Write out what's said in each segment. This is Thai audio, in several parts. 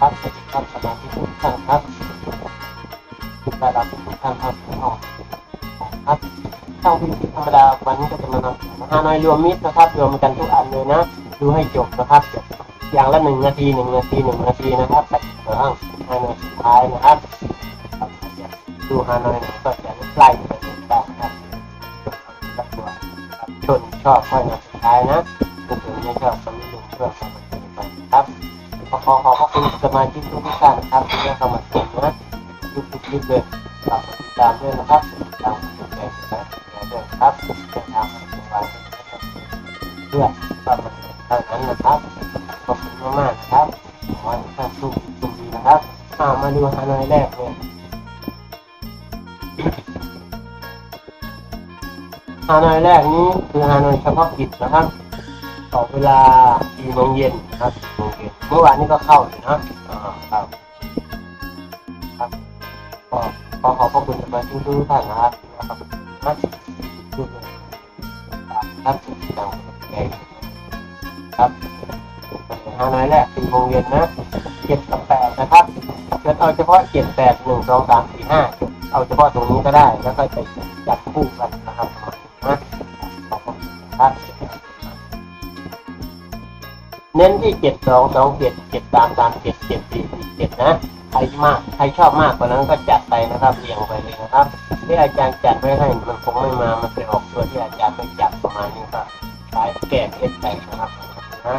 ครับสวัสดีครับสมาชิกทุกท่านครับทุกท่านรับทุกท่านครับออกครับช่องพิมพ์ธรรมดาวันนี้ก็จะมานำฮานอยรวมมิตรนะครับ รวมกันทุกอันเลยนะดูให้จบนะครับจบอย่างละหนึ่งนาทีหนึ่งนาทีหนึ่งนาทีนะครับแต่เดี๋ยวฮานอยสุดท้ายนะครับดูฮานอยก็จะไล่ไปเรื่อยๆนะครับรับตัวครับชนชอบค่อยมาสุดท้ายนะ ขอขอขอบพระคุณสมาชิกทุกท่านนะครับที่ได้เข้ามาชมนะทุกทุกคลิปเลยฝากติดตามด้วยนะครับติดตามกดแชร์นะด้วยครับเดินทางมาถึงวันเพื่อความบันเทิงเท่านั้นนะครับขอบคุณมากๆนะครับขอให้ท่านโชคดีโชคดีนะครับอ่ามาดูฮานอยแรกเลยฮานอยแรกนี้คือฮานอยเฉพาะกิจนะครับ ออกเวลา4โมงเย็นนะครับ4โมงเย็นเมื่อวานนี้ก็เข้าอยู่นะอ่าครับครับก็ขอขอบพระคุณสมาชิกทุกท่านนะครับที่มาครับนะทุกคนครับติดตามใจครับเป็นห้าน้อยแรก4โมงเย็นนะ7กับ8นะครับเกิดเอาเฉพาะ7 8 1 2 3 4 5เอาเฉพาะตรงนี้ก็ได้ แล้วก็จะจับคู่กันนะครับ เน้นที่เจ็ดสองสองเจ็ดเจ็ดสามสามเจ็ดเจ็ดสี่สี่เจ็ดนะใครมากใครชอบมากกว่านั้นก็จัดไปนะครับเรียงไปเลยนะครับที่อาจารย์จัดไว้ให้มันคงไม่มา มันไปออกตัวที่อาจารย์ไม่จัดประมาณนี้ก็ใช้แก้เคล็ดไปนะครับนะ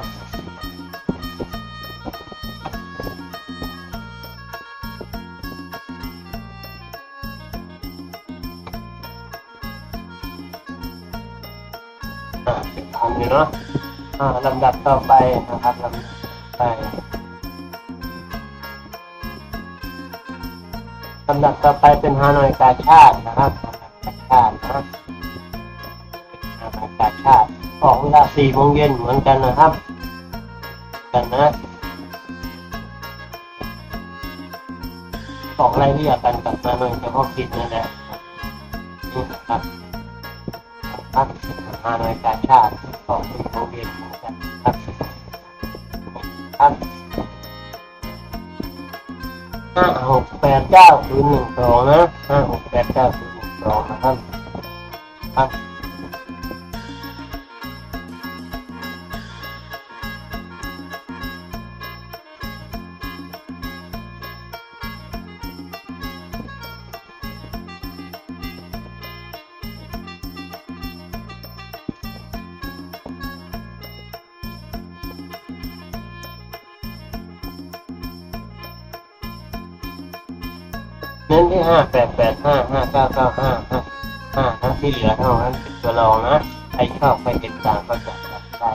อ่าตามนี้เนาะ อ่าลำดับต่อไปนะครับลำดับไปลำดับต่อไปเป็นฮานอยกาชาตินะครับกาชาตินะฮานอยกาชาติออกเวลาสี่โมงเย็นเหมือนกันนะครับ กันนะออกรายละเอียดกันกับฮานอยเฉพาะกิจนั่นแหละนี่นะครับครับฮานอยกาชาติ ของโรงเรียนหมอกันครับครับห้าหกแปดเก้าศูนย์หนึ่งสองนะห้าหกแปดเก้าศูนย์หนึ่งสองนะครับครับ เน้นที่ห้าแปดแปดห้าห้าเก้าเก้าห้าห้าห้าทั้งที่เหลือเท่านั้นตัวรองนะใครชอบใครเป็นต่างก็จัดได้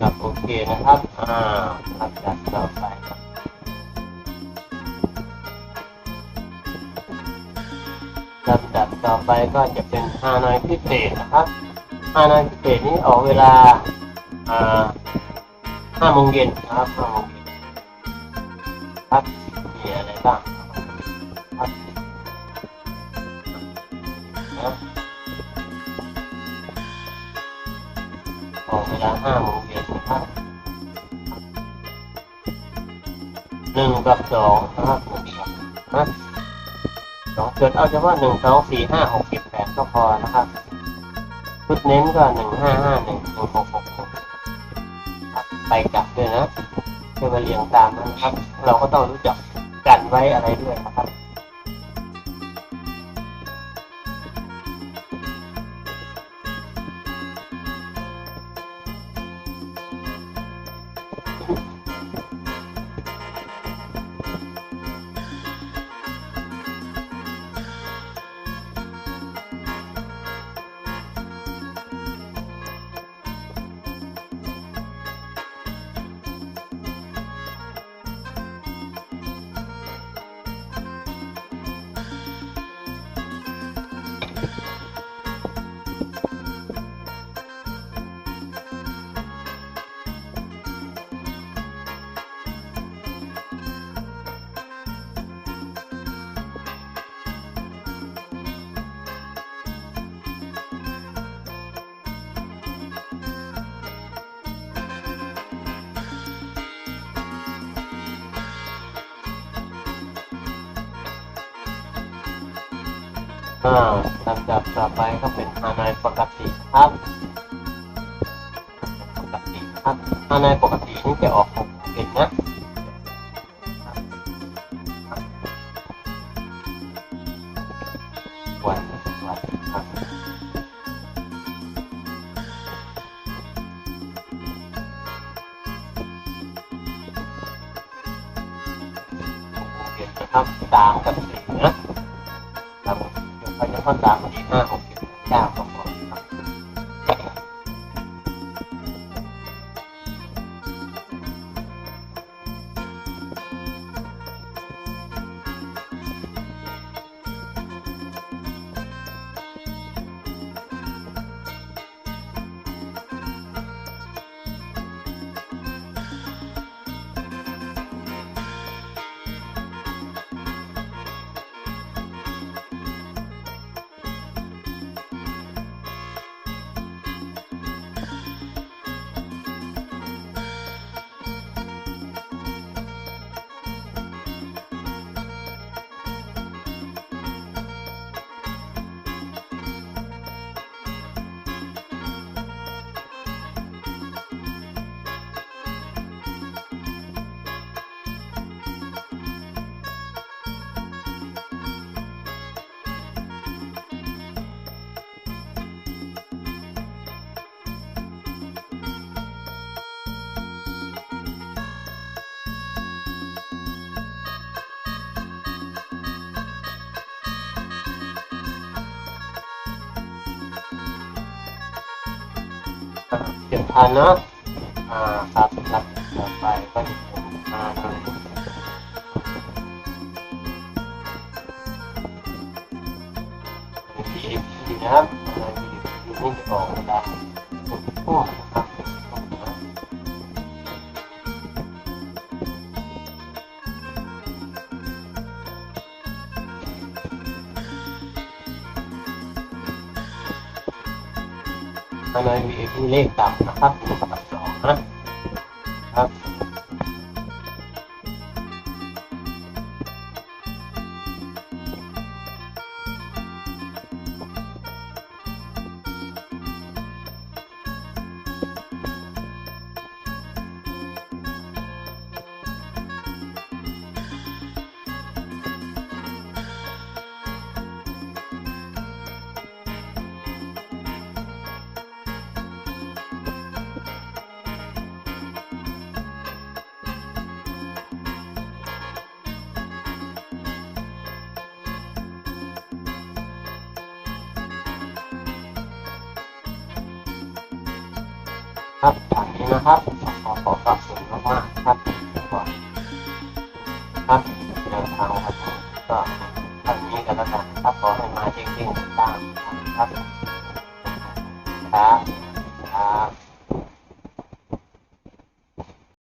ครับโอเคนะครับ อ่าครับจัดต่อไป ลำดับต่อไปก็จะเป็นฮานอยพิเศษนะครับฮานอยพิเศษนี้ออกเวลาห้าโมงเย็นนะครับห้าโมงเย็นครับมีอะไรบ้างครับนะออกเวลาห้าโมงเย็นนะครับหนึ่งกับสองนะครับหนึ่งกับนะ สองเกิดเอาเฉพาะหนึ่งสองสี่ห้าหกเจ็ดแปดก็พอนะครับชุดเน้นก็หนึ่งห้าห้าหนึ่งหนึ่งหกหกหกไปกลับด้วยนะเพื่อมาเรียงตามนะครับ เราก็ต้องรู้จักกันไว้อะไรด้วยนะครับ อ่าลำดับต่อไปก็เป็นฮานอยปกติครับปกติครับฮานอยปกตินี่จะออกหกเอ็นะวันวันครับเจ็ดนะครับสามกับสี่นะ เดี๋ย เจ็ดพันเนาะอ่าครับครับต่อไปก็จะเป็นอ่าหน่อยพีเอ็มพีนะครับหน่อยพีเอ็มพีนี่จะออกเวลาสุดทุ่มนะครับ ก็เลยมีเลขต่ำนะครับหนึ่งกับสองนะ นี้นะครับขอขอขอบคุณมากๆครับก่อนครับเดินทางครับก็ทานนี้กันแล้วกันครับขอให้มาจริงๆตามครับครับครับ